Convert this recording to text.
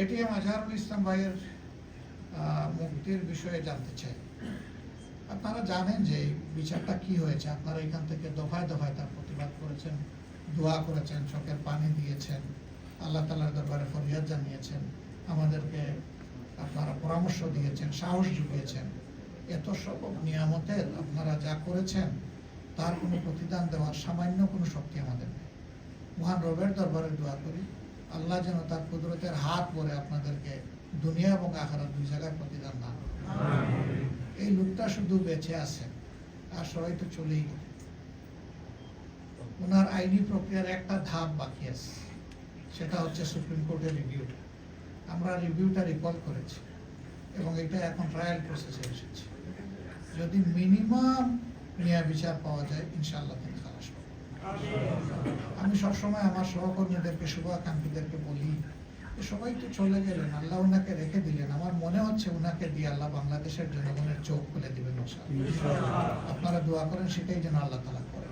ATM Azharul Islam ভাইয়ের মুক্তির বিষয়ে জানতে চাই। আপনারা জানেন যে বিচারটা কি হয়েছে? আপনারা এখান থেকে দফায় দফায় তার প্রতিবাদ করেছেন, দোয়া করেছেন, চোখের পানি দিয়েছেন, আল্লাহ তালার দরবারে ফরিয়াদ জানিয়েছেন, আমাদেরকে আপনারা পরামর্শ দিয়েছেন, সাহস জুগিয়েছেন এত সব নিয়ামতের আপনারা যা করেছেন, তার কোনো প্রতিদান দেওয়ার সামান্য কোনো শক্তি আমাদের নেই। মহান রবের দরবারে দোয়া করি। আল্লাহ যেন তার কুদরতের হাত পরে আপনাদেরকে দুনিয়া এবং আখারা দুই জায়গায় প্রতিদান না এই লোকটা শুধু বেঁচে আছে আর সবাই তো চলেই গেল। ওনার আইনি প্রক্রিয়ার একটা ধাপ বাকি আছে সেটা হচ্ছে সুপ্রিম কোর্টের রিভিউটা। আমরা রিভিউটা রিকল করেছি এবং এটা এখন ট্রায়াল প্রসেসে এসেছে। যদি মিনিমাম ন্যায় বিচার পাওয়া যায় ইনশাআল্লাহ পাবেন আমি সবসময় আমার সহকর্মীদেরকে, শুভাকাঙ্ক্ষীদেরকে বলি সবাই তো চলে গেলেন, আল্লাহ ওনাকে রেখে দিলেন। আমার মনে হচ্ছে ওনাকে দিয়ে আল্লাহ বাংলাদেশের জনগণের চোখ খুলে দিবেন আপনারা দোয়া করেন, সেটাই যেন আল্লাহ তালা করেন।